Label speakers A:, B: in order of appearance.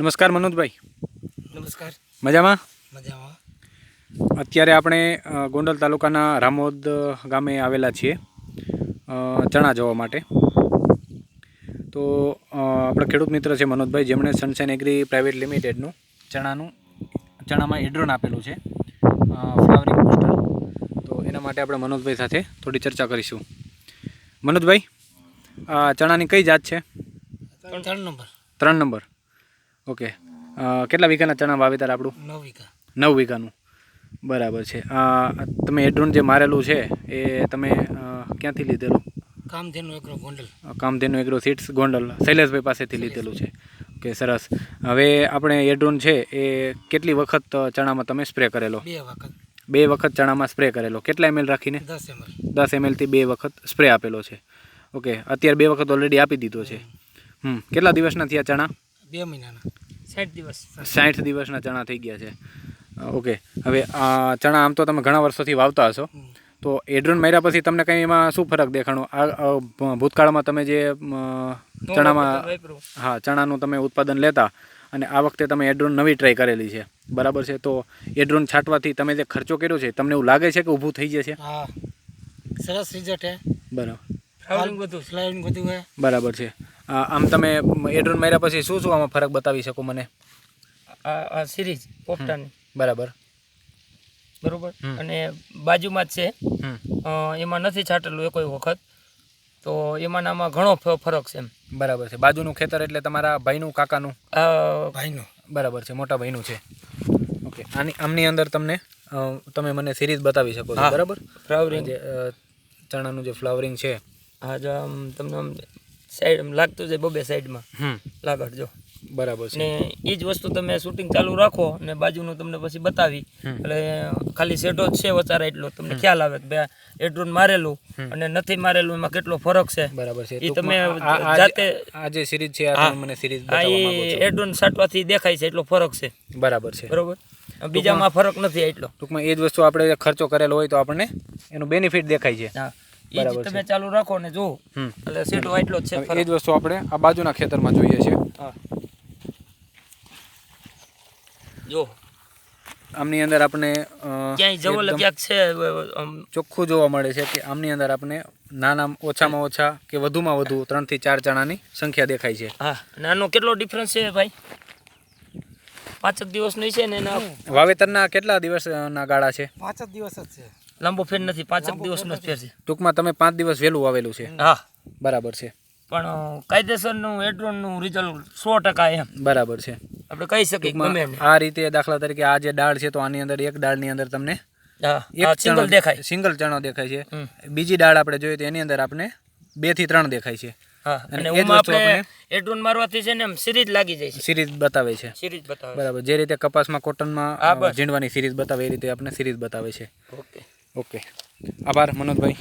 A: નમસ્કાર મનોજભાઈ.
B: નમસ્કાર.
A: મજામાં?
B: મજામાં.
A: અત્યારે આપણે ગોંડલ તાલુકાના રામોદ ગામે આવેલા છીએ ચણા જોવા માટે. તો આપણા ખેડૂત મિત્ર છે મનોજભાઈ જેમણે સનશાઇન એગ્રી પ્રાઇવેટ લિમિટેડનું ચણાનું ચણામાં એડ્રોન આપેલું છે ફ્લાવરિંગ પોસ્ટર. તો એના માટે આપણે મનોજભાઈ સાથે થોડી ચર્ચા કરીશું. મનોજભાઈ આ ચણાની કઈ જાત છે?
B: ત્રણ નંબર.
A: ત્રણ નંબર. ઓકે. કેટલા વીઘાના ચણા વાવેતર આપણું?
B: નવ વીઘા.
A: નવ વીઘાનું. બરાબર છે. તમે એડ્રોન જે મારેલું છે એ તમે ક્યાંથી લીધેલું?
B: Kamdhenu agro Gondal.
A: Kamdhenu agro seeds Gondal શૈલેષભાઈ પાસેથી લીધેલું છે. ઓકે સરસ. હવે આપણે એડ્રોન છે એ કેટલી વખત ચણામાં તમે સ્પ્રે કરેલો?
B: બે વખત.
A: બે વખત ચણામાં સ્પ્રે કરેલો. કેટલા એમએલ રાખીને?
B: દસ એમએલ.
A: દસ એમએલથી બે વખત સ્પ્રે આપેલો છે. ઓકે અત્યારે બે વખત ઓલરેડી આપી દીધો છે. હમ કેટલા દિવસના થયા ચણા?
B: બે મહિનાના. સાઠ દિવસ
A: સાઠ દિવસના ચણા થઈ ગયા છે. ઓકે. હવે આ ચણા આમ તો તમે ઘણા વર્ષોથી વાવતા હશો. તો એડ્રોન માર્યા પછી તમને કંઈ એમાં શું ફરક દેખાણો? આ ભૂતકાળમાં તમે જે ચણામાં હા ચણાનું તમે ઉત્પાદન લેતા અને આ વખતે તમે એડ્રોન નવી ટ્રાય કરેલી છે. બરાબર છે? તો એડ્રોન છાંટવાથી તમે જે ખર્ચો કર્યો છે તમને એવું લાગે છે કે ઊભું થઈ જશે?
B: હા. સરસ રિઝલ્ટ છે
A: બરાબર.
B: ફ્લાવરિંગ બધું ફ્લાવરિંગ બધું
A: બરાબર છે. આમ તમે એડ્રોન માર્યા પછી શું શું આમાં ફરક બતાવી શકો મને?
C: આ આ સિરીઝ પોપટાની
A: બરાબર.
C: બરોબર? અને બાજુમાં જ છે.
A: હમ.
C: એમાં નથી છાંટેલું એ કોઈ વખત. તો એમાં આમાં ઘણો ફ- ફરક છે એમ.
A: બરાબર છે. બાજુનું ખેતર એટલે તમારા ભાઈનું કાકાનું?
B: ભાઈનું.
A: બરાબર છે. મોટા ભાઈનું છે. ઓકે. આની આમની અંદર તમને તમે મને સિરીઝ બતાવી શકો છો. બરાબર?
C: ફ્લાવરિંગ
A: જે ચણાનું જે ફ્લાવરિંગ છે.
C: આ આમ તમને આમ સાઈડ લાગતું જાય બબે સાઈડમાં. લાગડ જો
A: બરાબર છે.
C: ને એ જ વસ્તુ તમે શૂટિંગ ચાલુ રાખો ને બાજુનું તમને પછી બતાવી. એટલે ખાલી સેટો જ છે વચારા એટલો. તમને ખ્યાલ આવે કે ભાઈ એડ્રોન મારેલું અને નથી મારેલું એમાં કેટલો ફરક છે?
A: બરાબર છે.
C: એ તમે જાતે-
A: આ જે સિરીઝ છે આ મને સિરીઝ બતાવવા માંગો છો.
C: એડ્રોન સાટવાથી દેખાય છે એટલો ફરક છે.
A: બરાબર છે.
C: બરોબર? બીજામાં ફરક નથી એટલો.
A: ટૂંકમાં એ જ વસ્તુ આપણે ખર્ચો કરેલો હોય તો આપણને એનું બેનિફિટ દેખાય છે.
C: હા. એ જ તમે ચાલુ રાખો ને
A: જો.
C: એટલે સેટો એટલો જ છે
A: એ જ વસ્તુ આપણે આ બાજુના ખેતરમાં જોઈએ
C: છે. જો.
A: આમની અંદર આપણે
C: ક્યાંય
A: જવલ
C: ક્યાંક છે
A: ચોખ્ખું જોવા મળે છે કે આમની અંદર આપણે નાના ઓછામાં ઓછા કે વધુમાં વધુ ત્રણથી ચાર ચણાની સંખ્યા દેખાય છે.
C: હા. નાનો કેટલો ડિફરન્સ છે ભાઈ? પાંચ દિવસ દિવસનો છે ને એના
A: વાવેતરના કેટલા દિવસના ગાળા છે?
B: પાંચ જ દિવસ જ છે.
C: લાંબો ફેર નથી પાંચ જ દિવસનો જ ફેર છે.
A: ટૂંકમાં તમે પાંચ દિવસ વહેલું આવેલું છે.
C: હા.
A: બરાબર છે.
C: પણ કાયદેસરનું એડ્રોનનું રિઝલ્ટ સો ટકા એમ.
A: બરાબર છે.
C: આપણે કહી શકીએ
A: આ રીતે દાખલા તરીકે આ જે ડાળ છે તો આની અંદર એક ડાળની અંદર તમને એક
C: સિંગલ દેખાય.
A: સિંગલ ચણો દેખાય છે. બીજી ડાળ આપણે જોઈએ તો એની અંદર આપણે બેથી ત્રણ દેખાય છે. અને
C: આપણે એડ્રોન મારવાથી છે ને એમ સિરીઝ લાગી જાય છે.
A: સિરીઝ બતાવે છે.
C: બતાવે
A: બરાબર જે રીતે કપાસમાં કોટનમાં ઝીંડવાની સિરીઝ બતાવે એ રીતે આપણે સિરીઝ બતાવે છે.
C: ઓકે.
A: ઓકે. આભાર મનોજભાઈ.